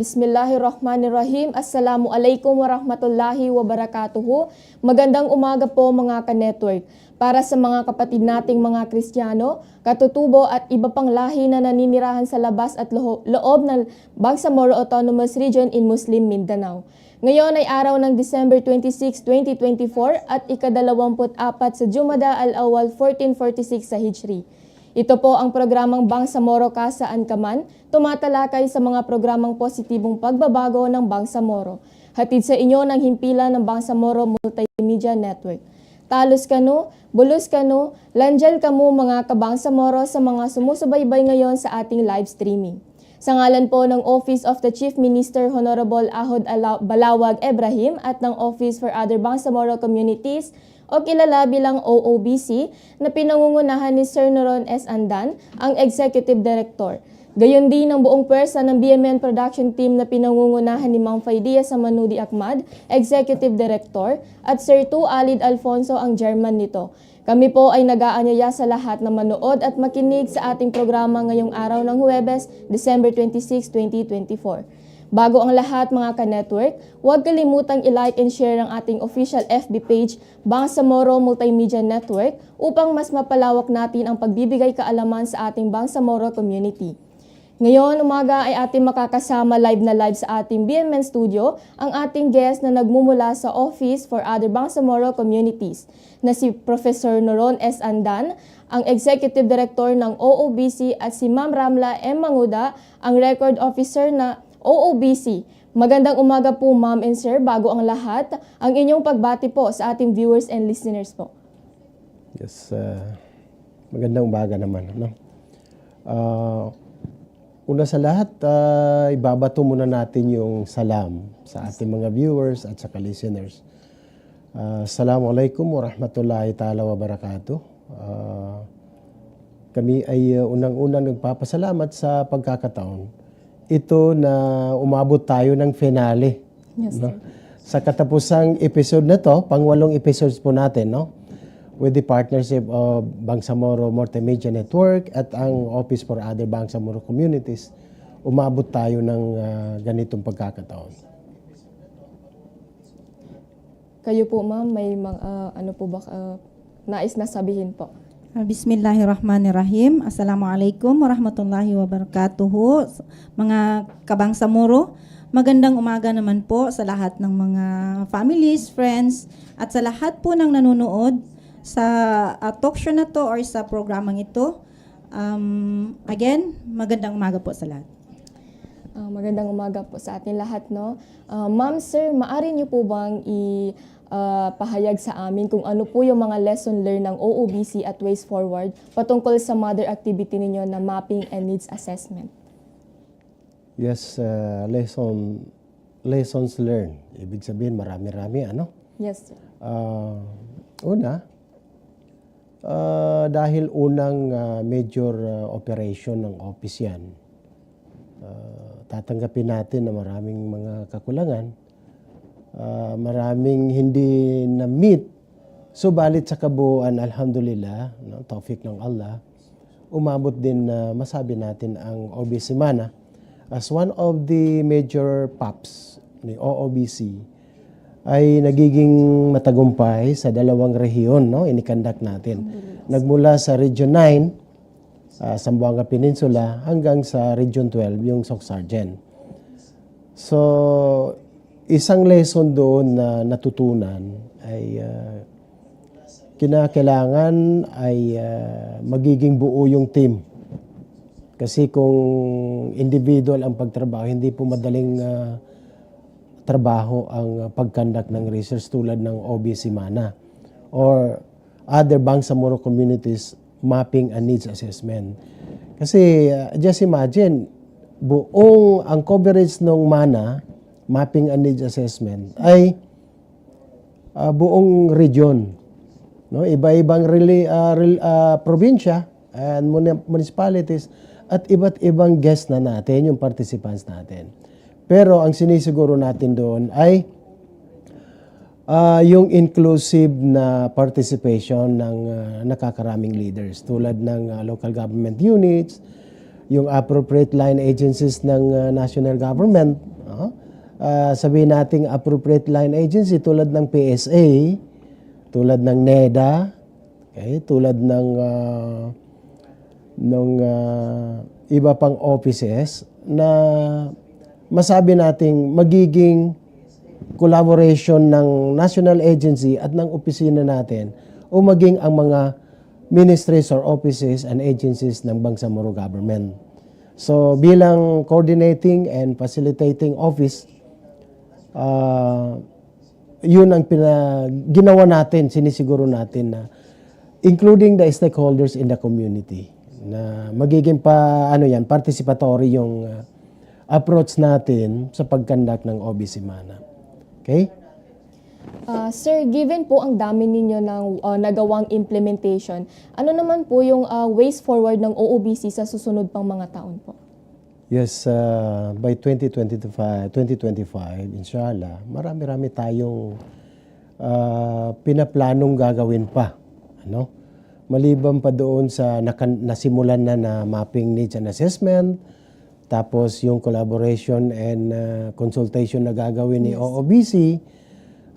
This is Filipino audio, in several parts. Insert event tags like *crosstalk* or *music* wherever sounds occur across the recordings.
Bismillahirrahmanirrahim. Assalamu alaikum warahmatullahi wabarakatuhu. Magandang umaga po mga ka-network. Para sa mga kapatid nating mga Kristiyano, katutubo at iba pang lahi na naninirahan sa labas at lo- loob ng Bangsamoro Autonomous Region in Muslim Mindanao. Ngayon ay araw ng December 26, 2024 at ikadalawamput-apat sa Jumada al-Awal 1446 sa Hijri. Ito po ang programang Bangsamoro Ka Saan Ka Man, tumatalakay sa mga programang positibong pagbabago ng Bangsamoro. Hatid sa inyo ng himpilan ng Bangsamoro Multimedia Network. Talos kano, bulos kano, lanjal kamo mga kabangsamoro sa mga sumusubaybay ngayon sa ating live streaming. Sa ngalan po ng Office of the Chief Minister Honorable Ahod Ala- Balawag Ibrahim at ng Office for Other Bangsamoro Communities o kilala bilang OOBC na pinangungunahan ni Sir Noron S. Andan, ang Executive Director. Gayon din ang buong pwersa ng BMN Production Team na pinangungunahan ni Mang Faidia Samanudi Akmad, Executive Director, at Sir Tu Alid Alfonso ang Chairman nito. Kami po ay nag-aanyaya sa lahat na manood at makinig sa ating programa ngayong araw ng Huwebes, December 26, 2024. Bago ang lahat mga ka-network, huwag kalimutang i-like and share ang ating official FB page, Bangsamoro Multimedia Network, upang mas mapalawak natin ang pagbibigay kaalaman sa ating Bangsamoro community. Ngayon, umaga ay ating makakasama live na live sa ating BMN Studio ang ating guest na nagmumula sa Office for Other Bangsamoro Communities na si Professor Noron S. Andan, ang Executive Director ng OOBC at si Ma'am Ramla M. Manguda, ang Record Officer na OOBC. Magandang umaga po Ma'am and Sir. Bago ang lahat, ang inyong pagbati po sa ating viewers and listeners po. Yes, uh, magandang umaga naman. No? Uh, una sa lahat, uh, ibabato muna natin yung salam sa ating mga viewers at saka listeners. Uh, Assalamualaikum warahmatullahi ta'ala wabarakatuh. Uh, kami ay uh, unang-unang nagpapasalamat sa pagkakataon. Ito na umabot tayo ng finale. Yes, no? Sa katapusang episode na to, pangwalong episodes po natin, no? with the partnership of Bangsamoro Multimedia Network at ang Office for Other Bangsamoro Communities, umabot tayo ng ah, ganitong pagkakataon. Kayo po ma'am, may mga, ah, ano po ba ah, nais na sabihin po? Ah, Bismillahirrahmanirrahim. Assalamualaikum warahmatullahi wabarakatuh. Mga kabangsamoro, magandang umaga naman po sa lahat ng mga families, friends, at sa lahat po ng nanonood sa ah, talk show na to or sa programang ito. Um, again, magandang umaga po sa lahat. Ah, magandang umaga po sa atin lahat, no? Ah, Ma'am, sir, maari niyo po bang i ah, pahayag sa amin kung ano po yung mga lesson learned ng OOBC at Ways Forward patungkol sa mother activity ninyo na mapping and needs assessment? Yes, uh, lesson, lessons learned. Ibig sabihin, marami-rami, ano? Yes, sir. Ah, una, ah, dahil unang ah, major ah, operation ng office yan, ah, tatanggapin natin na maraming mga kakulangan, ah, maraming hindi na-meet, subalit sa kabuuan, alhamdulillah, no, taufik ng Allah, umabot din na masabi natin ang OBC Mana as one of the major PAPs ni OOBC ay nagiging matagumpay sa dalawang rehiyon no inikandak natin. Nagmula sa Region 9 sa Zamboanga Peninsula hanggang sa Region 12 yung Socsargen. So isang lesson doon na natutunan ay ah, kinakailangan ay ah, magiging buo yung team. Kasi kung individual ang pagtrabaho, hindi po madaling ah, trabaho ang uh, pagkandak ng research tulad ng OBC Mana or other Bangsamoro communities mapping and needs assessment. Kasi uh, just imagine, buong ang coverage ng Mana, mapping and needs assessment, ay uh, buong region. No, iba-ibang reli, uh, rel- uh, probinsya and muni- municipalities at iba't ibang guests na natin, yung participants natin. Pero ang sinisiguro natin doon ay ah, yung inclusive na participation ng ah, nakakaraming leaders tulad ng ah, local government units, yung appropriate line agencies ng uh, national government. Ah, sabihin nating appropriate line agency tulad ng PSA, tulad ng NEDA, okay, tulad ng ah, ng ah, iba pang offices na masabi nating magiging collaboration ng national agency at ng opisina natin o maging ang mga ministries or offices and agencies ng Bangsamoro government. So bilang coordinating and facilitating office, ah, yun ang ginawa natin, sinisiguro natin na including the stakeholders in the community na magiging pa ano yan participatory yung ah, approach natin sa pagkandak ng OBC Mana. Okay? Ah, sir, given po ang dami ninyo ng ah, nagawang implementation, ano naman po yung ah, ways forward ng OOBC sa susunod pang mga taon po? Yes, uh, by 2025, 2025, inshallah, marami-rami tayong uh, pinaplanong gagawin pa. Ano? Maliban pa doon sa nakan, nasimulan na na mapping needs and assessment, tapos yung collaboration and uh, consultation na gagawin ni OOBC.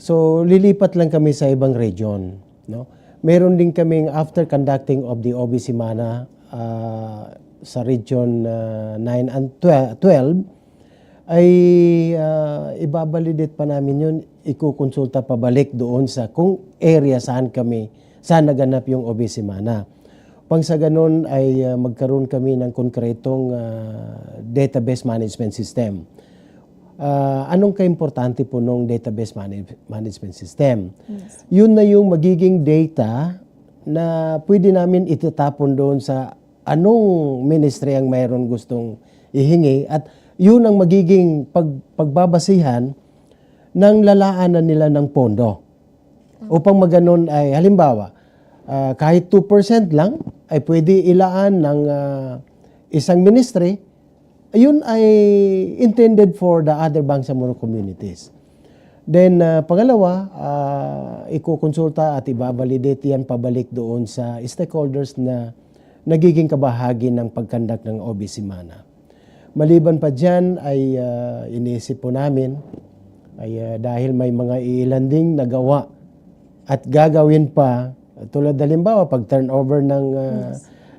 So, lilipat lang kami sa ibang region. No? Meron din kaming after conducting of the OBC MANA uh, sa region uh, 9 and 12, ay uh, ibabalidate pa namin yun, ikukonsulta pabalik doon sa kung area saan kami, saan naganap yung MANA. Pang sa ganun ay uh, magkaroon kami ng konkretong uh, database management system. Ah, anong kaimportante po nung database manage- management system? Yun na yung magiging data na pwede namin itatapon doon sa anong ministry ang mayroon gustong ihingi at yun ang magiging pag, pagbabasihan ng lalaanan nila ng pondo. Upang maganon ay halimbawa, ah, kahit 2% lang ay pwede ilaan ng ah, isang ministry, ayun ay intended for the other Bangsamoro communities. Then ah, pangalawa, uh, ikukonsulta at ibabalidate yan pabalik doon sa stakeholders na nagiging kabahagi ng pagkandak ng OBC MANA. Maliban pa dyan ay ah, iniisip po namin ay ah, dahil may mga ilan ding nagawa at gagawin pa tulad halimbawa pag turnover ng ah,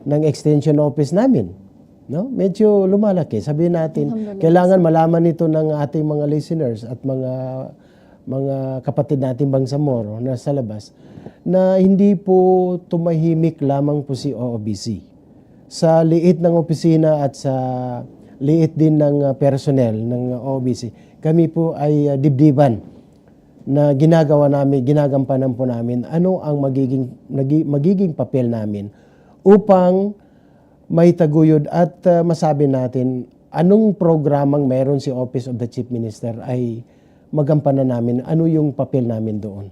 ng extension office namin no? Medyo lumalaki. Sabihin natin kailangan malaman ito ng ating mga listeners at mga mga kapatid natin Bangsamoro na sa labas na hindi po tumahimik lamang po si OOBC sa liit ng opisina at sa liit din ng ah, personnel ng OOBC kami po ay ah, dibdiban na ginagawa namin, ginagampanan po namin, ano ang magiging, magiging papel namin upang may taguyod at uh, masabi natin anong programang meron si Office of the Chief Minister ay magampanan namin, ano yung papel namin doon.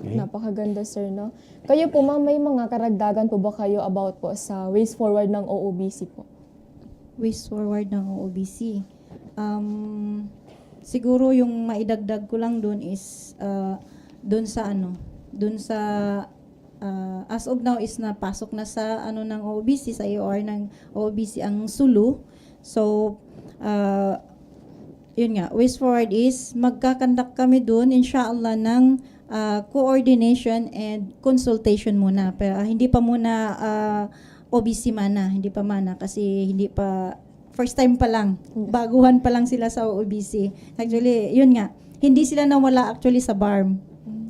Napakaganda, sir, no? Kayo po, ma'am, may mga karagdagan po ba kayo about po sa ways forward ng OOBC po? ways forward ng OBC. Um, siguro yung maidagdag ko lang doon is uh, doon sa ano, doon sa uh, as of now is napasok na sa ano ng OBC sa AOR ng OBC ang Sulu. So uh, yun nga, ways forward is magkakandak kami doon inshallah ng uh, coordination and consultation muna. Pero ah, hindi pa muna uh, OBC mana, hindi pa mana kasi hindi pa first time pa lang. Baguhan pa lang sila sa OBC. Actually, yun nga, hindi sila nawala actually sa BARM.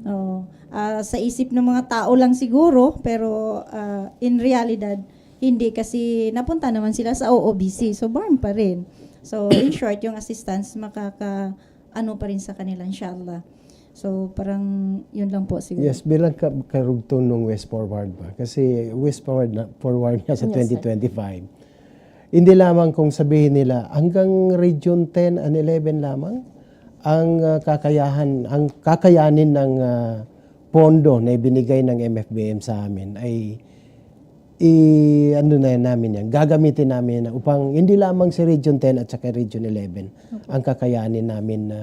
Oo. Ah, sa isip ng mga tao lang siguro, pero ah, in realidad, hindi kasi napunta naman sila sa OOBC. So, BARM pa rin. So, in short, yung assistance makaka ano pa rin sa kanila, inshallah. So, parang yun lang po siguro. Yes, bilang ka- karugtong ng West Forward ba? Kasi West Forward na, forward nga sa Yes, sir. 2025. Hindi lamang kung sabihin nila hanggang Region 10 and 11 lamang ang ah, kakayahan, ang kakayanin ng ah, pondo na ibinigay ng MFBM sa amin ay i ano na namin yan gagamitin namin yan upang hindi lamang si Region 10 at saka Region 11 ang kakayanin namin na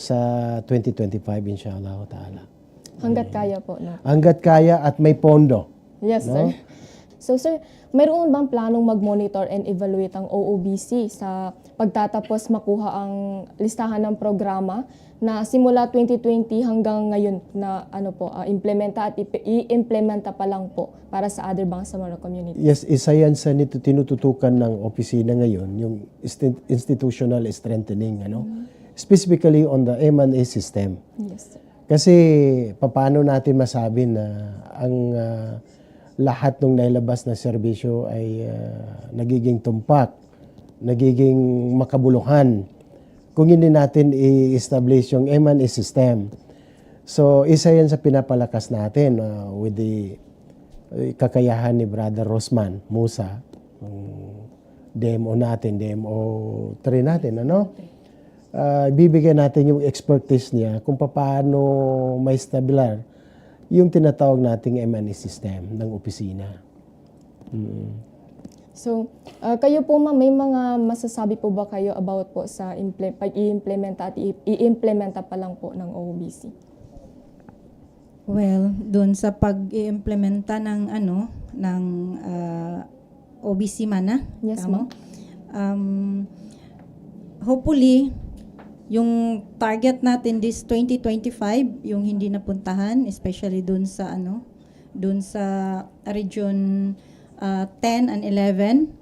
sa 2025 inshallah ta'ala. Hanggat kaya po, no? Hanggat kaya at may pondo. Yes, No? sir. So sir, mayroon bang planong mag-monitor and evaluate ang OOBC sa pagtatapos makuha ang listahan ng programa na simula 2020 hanggang ngayon na ano po ah, implementa at i-implementa pa lang po para sa other Bangsamoro community. Yes, isa yan sa nito tinututukan ng opisina ngayon, yung insti- institutional strengthening, ano? Specifically on the M&A system. Yes sir. Kasi paano natin masabi na ang ah, lahat ng nailabas na serbisyo ay ah, nagiging tumpak, nagiging makabuluhan kung hindi natin i-establish yung M&A system. So, isa yan sa pinapalakas natin ah, with the eh, kakayahan ni Brother Rosman Musa, yung DMO natin, DMO 3 natin, ano? Ah, bibigyan natin yung expertise niya kung paano may stabilar yung tinatawag nating M&E system ng opisina. So, ah, kayo po ma'am, may mga masasabi po ba kayo about po sa imple- pag-i-implementa at i-implementa pa lang po ng OOBC? Well, doon sa pag-iimplementa ng ano ng ah, OBC man na. Yes, tama? Um, hopefully yung target natin this 2025 yung hindi napuntahan especially doon sa ano doon sa region ah, 10 and 11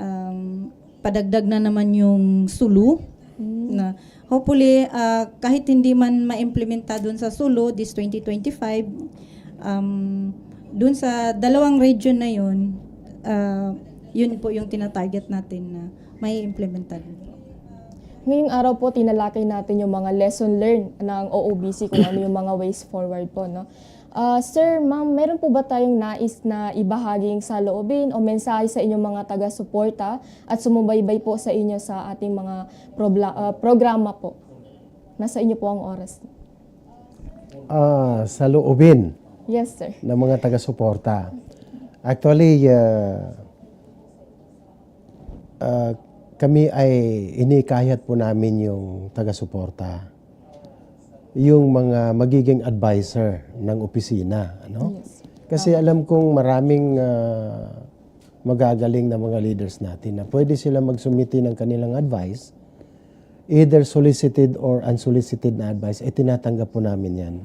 um, padagdag na naman yung Sulu na hopefully ah, kahit hindi man ma-implementa doon sa Sulu this 2025 um, doon sa dalawang region na yun ah, yun po yung tinatarget natin na may implementa din po. Ngayong araw po, tinalakay natin yung mga lesson learned ng OOBC kung ano yung mga ways forward po. No? Ah, sir, ma'am, meron po ba tayong nais na ibahaging sa loobin o mensahe sa inyong mga taga-suporta at sumubaybay po sa inyo sa ating mga ah, programa po? Nasa inyo po ang oras. Ah, sa loobin Yes, sir. ng mga taga-suporta. Actually, ah, ah, kami ay inikayat po namin yung taga-suporta. Yung mga magiging advisor ng opisina. Ano? Yes. Kasi alam kong maraming ah, magagaling na mga leaders natin na pwede sila magsumiti ng kanilang advice, either solicited or unsolicited na advice, eh tinatanggap po namin yan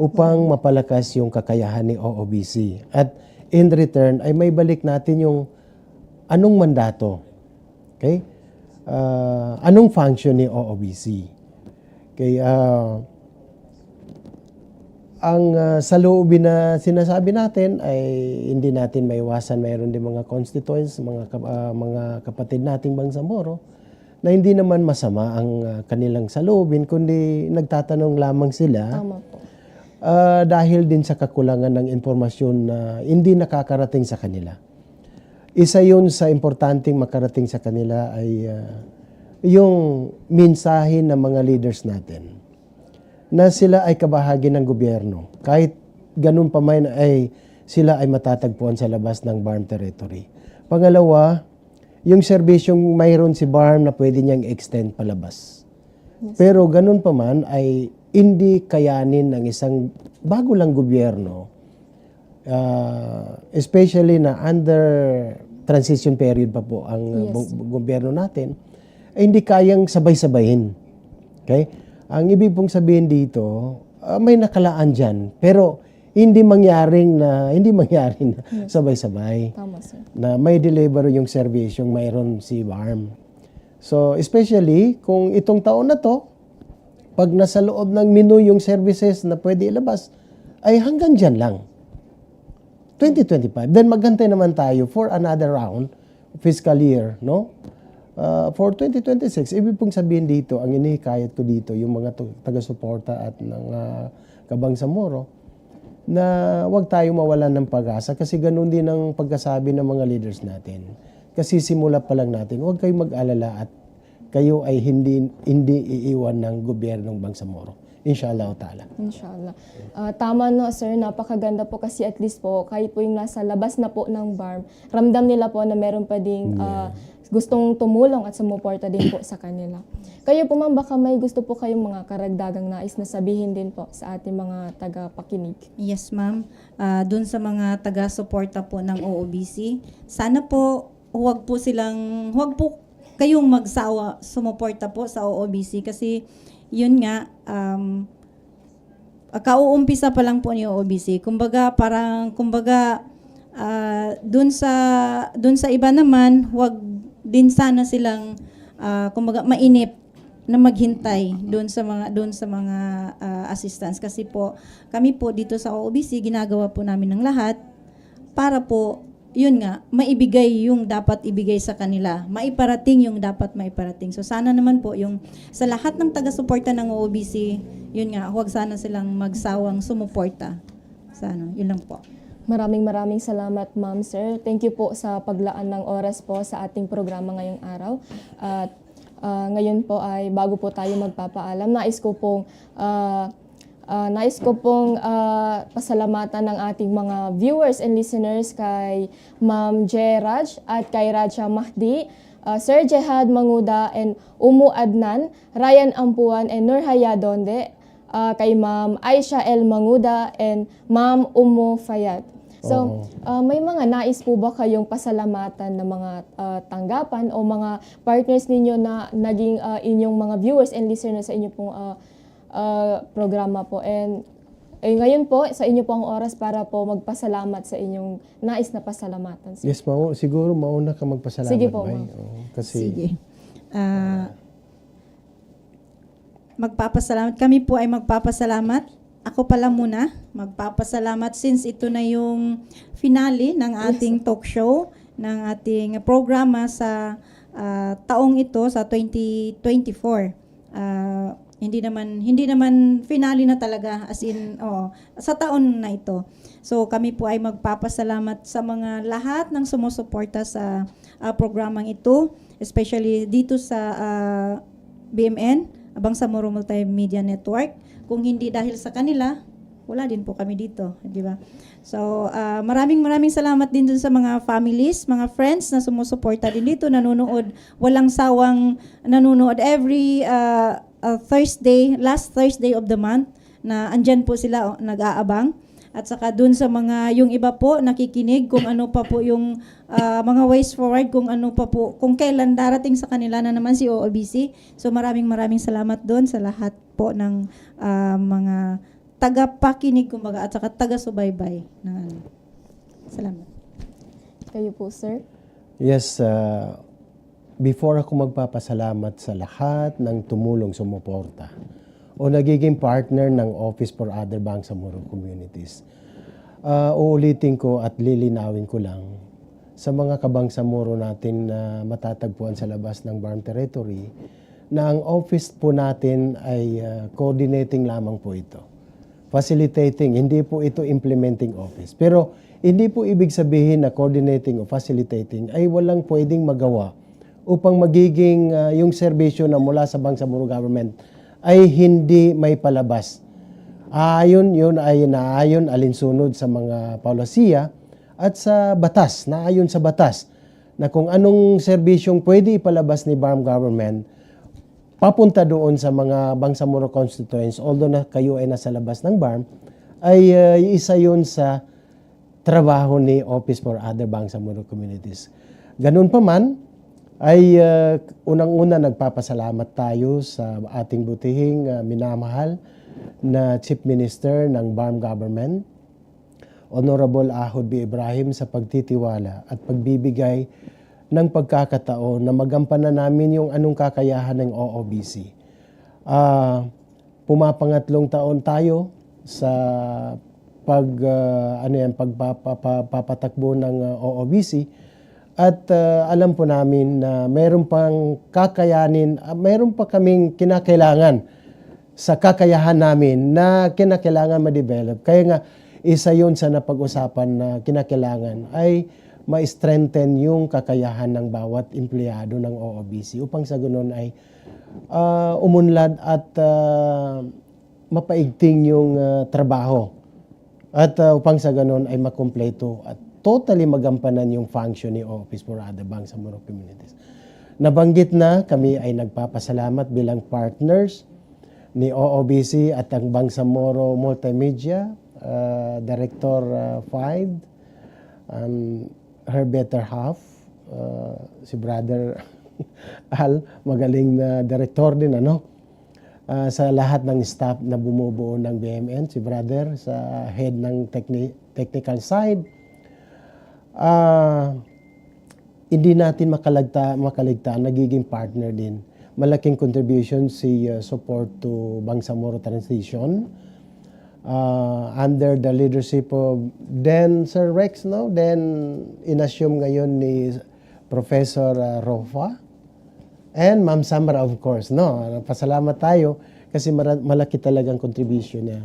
upang mapalakas yung kakayahan ni OOBC. At in return, ay may balik natin yung anong mandato. Okay? Ah, anong function ni OOBC? Okay, ah, ang ah, sa loobin na sinasabi natin ay hindi natin maiwasan mayroon din mga constituents, mga ah, mga kapatid nating Bangsamoro na hindi naman masama ang ah, kanilang saloobin kundi nagtatanong lamang sila Tama po. ah, dahil din sa kakulangan ng impormasyon na hindi nakakarating sa kanila. Isa yun sa importanteng makarating sa kanila ay ah, yung mensahe ng mga leaders natin na sila ay kabahagi ng gobyerno. Kahit ganun pa man ay sila ay matatagpuan sa labas ng BARM territory. Pangalawa, yung serbisyong mayroon si BARM na pwede niyang extend palabas. Pero ganun pa man ay hindi kayanin ng isang bago lang gobyerno, uh, especially na under transition period pa po ang uh, Yes. gobyerno natin, ay hindi kayang sabay-sabayin. Okay? Ang ibig pong sabihin dito, ah, may nakalaan dyan, pero hindi mangyaring na *laughs* hindi mangyaring na sabay-sabay Tama, sir. na may deliver yung service yung mayroon si BARM. So, especially kung itong taon na to, pag nasa loob ng menu yung services na pwede ilabas, ay hanggang dyan lang. 2025. Then maghantay naman tayo for another round, fiscal year, no? Uh, for 2026, ibig pong sabihin dito, ang inihikayat ko dito, yung mga taga-suporta at ng uh, Kabangsamoro, na huwag tayo mawalan ng pag-asa kasi ganun din ang pagkasabi ng mga leaders natin. Kasi simula pa lang natin, huwag kayong mag-alala at kayo ay hindi hindi iiwan ng gobyernong Bangsamoro. Inshallah ta'ala. Inshallah. Ah, tama no, sir. Napakaganda po kasi at least po, kahit po yung nasa labas na po ng barm, ramdam nila po na meron pa ding ah, gustong tumulong at sumuporta din po sa kanila. Kayo po ma'am, baka may gusto po kayong mga karagdagang nais na sabihin din po sa ating mga tagapakinig. Yes, ma'am. Ah, dun sa mga taga-suporta po ng OOBC, sana po huwag po silang, huwag po kayong magsawa sumuporta po sa OOBC kasi yun nga, um, kauumpisa pa lang po ni OOBC. Kumbaga, parang, kumbaga, ah, dun sa, dun sa iba naman, huwag din sana silang, ah, kumbaga, mainip na maghintay doon sa mga doon sa mga ah, assistants kasi po kami po dito sa OBC ginagawa po namin ng lahat para po yun nga maibigay yung dapat ibigay sa kanila maiparating yung dapat maiparating so sana naman po yung sa lahat ng taga-suporta ng OBC yun nga huwag sana silang magsawang sumuporta sa ano yun lang po Maraming maraming salamat, Ma'am Sir. Thank you po sa paglaan ng oras po sa ating programa ngayong araw. At ah, ngayon po ay bago po tayo magpapaalam, nais ko pong ah, ah, nais ko pong ah, pasalamatan ng ating mga viewers and listeners kay Ma'am J. Raj at kay Raja Mahdi, ah, Sir Jehad Manguda and Umu Adnan, Ryan Ampuan and Nurhaya Donde, ah, kay Ma'am Aisha El Manguda and Ma'am Umu Fayad. So, ah, may mga nais po ba kayong pasalamatan na mga ah, tanggapan o mga partners ninyo na naging ah, inyong mga viewers and listeners sa inyo pong ah, ah, programa po? And eh, ngayon po, sa inyo po ang oras para po magpasalamat sa inyong nais na pasalamatan. Yes, mau siguro mauna ka magpasalamat. Sige po, ma'am. Oo, kasi Sige. Ah, magpapasalamat. Kami po ay magpapasalamat. Ako pala muna, magpapasalamat since ito na yung finale ng ating talk show, ng ating programa sa ah, taong ito sa 2024. Ah, hindi naman hindi naman finale na talaga as in oh, sa taon na ito. So kami po ay magpapasalamat sa mga lahat ng sumusuporta sa ah, programang ito, especially dito sa ah, BMN, Bangsamoro Multimedia Network. Kung hindi dahil sa kanila, wala din po kami dito, di ba? So, ah, maraming maraming salamat din dun sa mga families, mga friends na sumusuporta din dito, nanonood, walang sawang nanonood every ah, ah, Thursday, last Thursday of the month, na andyan po sila oh, nag-aabang. At saka dun sa mga, yung iba po, nakikinig kung ano pa po yung ah, mga ways forward, kung ano pa po, kung kailan darating sa kanila na naman si OOBC. So maraming maraming salamat dun sa lahat po ng ah, mga tagapakinig, kumbaga, at saka taga-subaybay. ng ano. Salamat. Kayo po, sir. Yes, uh, before ako magpapasalamat sa lahat ng tumulong sumuporta o nagiging partner ng Office for Other Bangsamoro Communities, uh, uulitin ko at lilinawin ko lang sa mga kabangsamoro natin na matatagpuan sa labas ng Barm Territory na ang office po natin ay uh, coordinating lamang po ito facilitating, hindi po ito implementing office. Pero hindi po ibig sabihin na coordinating o facilitating ay walang pwedeng magawa upang magiging ah, yung serbisyo na mula sa Bangsamoro government ay hindi may palabas. Ayon yun ay naayon alinsunod sa mga paulasiya at sa batas, naayon sa batas na kung anong serbisyong pwede ipalabas ni BARM government papunta doon sa mga Bangsamoro constituents, although na kayo ay nasa labas ng BARM, ay uh, isa yun sa trabaho ni Office for Other Bangsamoro Communities. Ganun pa man, ay uh, unang-una nagpapasalamat tayo sa ating butihing uh, minamahal na Chief Minister ng BARM Government, Honorable Ahod B. Ibrahim sa pagtitiwala at pagbibigay ng pagkakataon na magampanan namin yung anong kakayahan ng OOBC. Ah, pumapangatlong taon tayo sa pag ah, ano yan pagpapatakbo ng ah, OOBC at ah, alam po namin na meron pang kakayanin, ah, meron pa kaming kinakailangan sa kakayahan namin na kinakailangan ma-develop. Kaya nga, isa yun sa napag-usapan na kinakailangan ay ma-strengthen yung kakayahan ng bawat empleyado ng OOBC upang sa ganun ay ah, umunlad at ah, mapaigting yung ah, trabaho. At ah, upang sa ganun ay makumpleto at totally magampanan yung function ni Office for Other Banks sa Moro Communities. nabanggit na kami ay nagpapasalamat bilang partners ni OOBC at ang Bangsamoro Multimedia, uh, Director uh, Faid, um, her better half, uh, si Brother *laughs* Al, magaling na director din, ano? Uh, sa lahat ng staff na bumubuo ng BMN, si Brother sa head ng techni- technical side. Ah, hindi natin makaligta, nagiging partner din. Malaking contribution si uh, support to Bangsamoro Transition uh, under the leadership of then Sir Rex, no? Then inassume ngayon ni Professor uh, Rofa and Ma'am Samara of course, no? Pasalamat tayo kasi malaki talagang contribution niya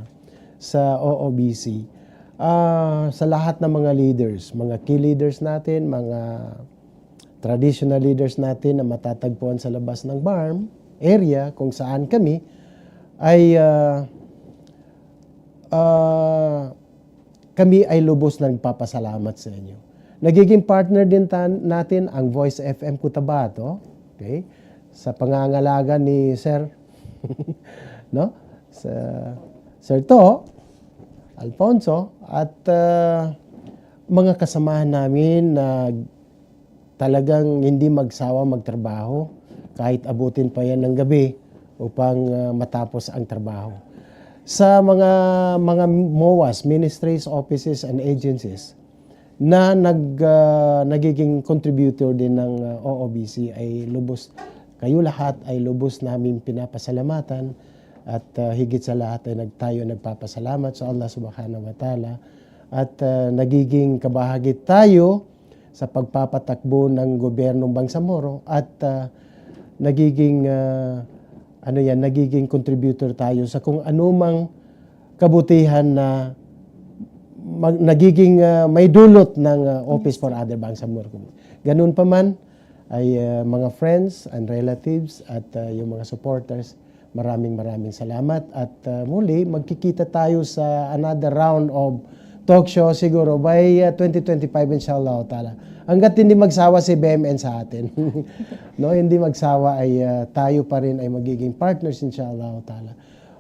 sa OOBC. Ah, sa lahat ng mga leaders, mga key leaders natin, mga traditional leaders natin na matatagpuan sa labas ng BARM area kung saan kami ay ah, ah, kami ay lubos na nagpapasalamat sa inyo. Nagiging partner din natin ang Voice FM Cotabato, okay? Sa pangangalaga ni Sir *laughs* no? Sa Sir To, Alfonso at ah, mga kasamahan namin na talagang hindi magsawa magtrabaho kahit abutin pa yan ng gabi upang ah, matapos ang trabaho. Sa mga mga MOAs, ministries, offices and agencies na nag ah, nagiging contributor din ng ah, OOBC ay lubos kayo lahat ay lubos namin pinapasalamatan at ah, higit sa lahat ay nagtayo nagpapasalamat sa Allah Subhanahu wa Taala at ah, nagiging kabahagi tayo sa pagpapatakbo ng gobyernong Bangsamoro at ah, nagiging ah, ano yan nagiging contributor tayo sa kung anumang kabutihan na mag- nagiging ah, may dulot ng ah, Office for Other Bangsamoro. Ganun pa man ay ah, mga friends and relatives at ah, yung mga supporters, maraming maraming salamat at ah, muli magkikita tayo sa another round of talk show siguro by ah, 2025 inshallah taala. Hanggat hindi magsawa si BMN sa atin. *laughs* no, hindi magsawa ay ah, tayo pa rin ay magiging partners inshallah taala.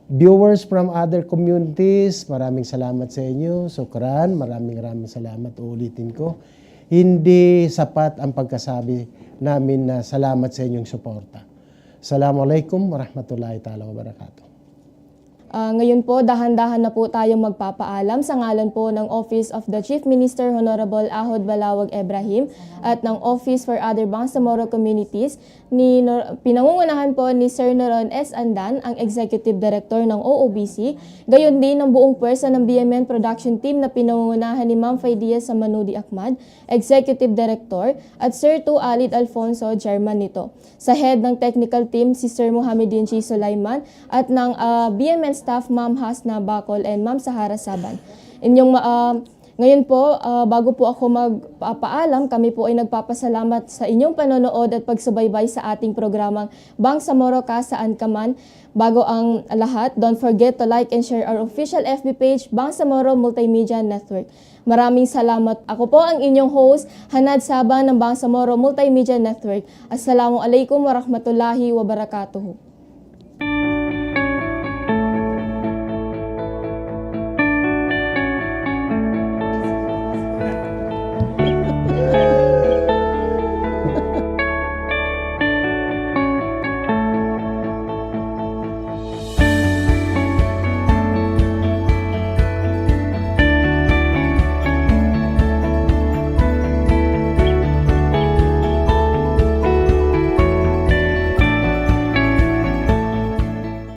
Viewers from other communities, maraming salamat sa inyo. Sukran, maraming maraming salamat. Uulitin ko. Hindi sapat ang pagkasabi namin na salamat sa inyong suporta. Assalamualaikum warahmatullahi taala wabarakatuh. Ah, ngayon po, dahan-dahan na po tayong magpapaalam sa ngalan po ng Office of the Chief Minister Honorable Ahod Balawag Ibrahim at ng Office for Other Bangsamoro Communities ni Nor- pinangungunahan po ni Sir Noron S. Andan, ang Executive Director ng OOBC, gayon din ng buong pwersa ng BMN Production Team na pinangungunahan ni Ma'am Faidia Samanudi Ahmad, Executive Director, at Sir Tu Alid Alfonso, Chairman nito. Sa head ng technical team, si Sir Muhammadin G. Sulaiman at ng ah, BMN staff Ma'am Hasna Bacol and Ma'am Sahara Saban. Inyong ah, ngayon po, ah, bago po ako magpapaalam, kami po ay nagpapasalamat sa inyong panonood at pagsubaybay sa ating programang Bang Samoro Ka Saan Ka Man. Bago ang lahat, don't forget to like and share our official FB page, Bang Samoro Multimedia Network. Maraming salamat. Ako po ang inyong host, Hanad Sabang ng Bang Samoro Multimedia Network. Assalamualaikum warahmatullahi wabarakatuh.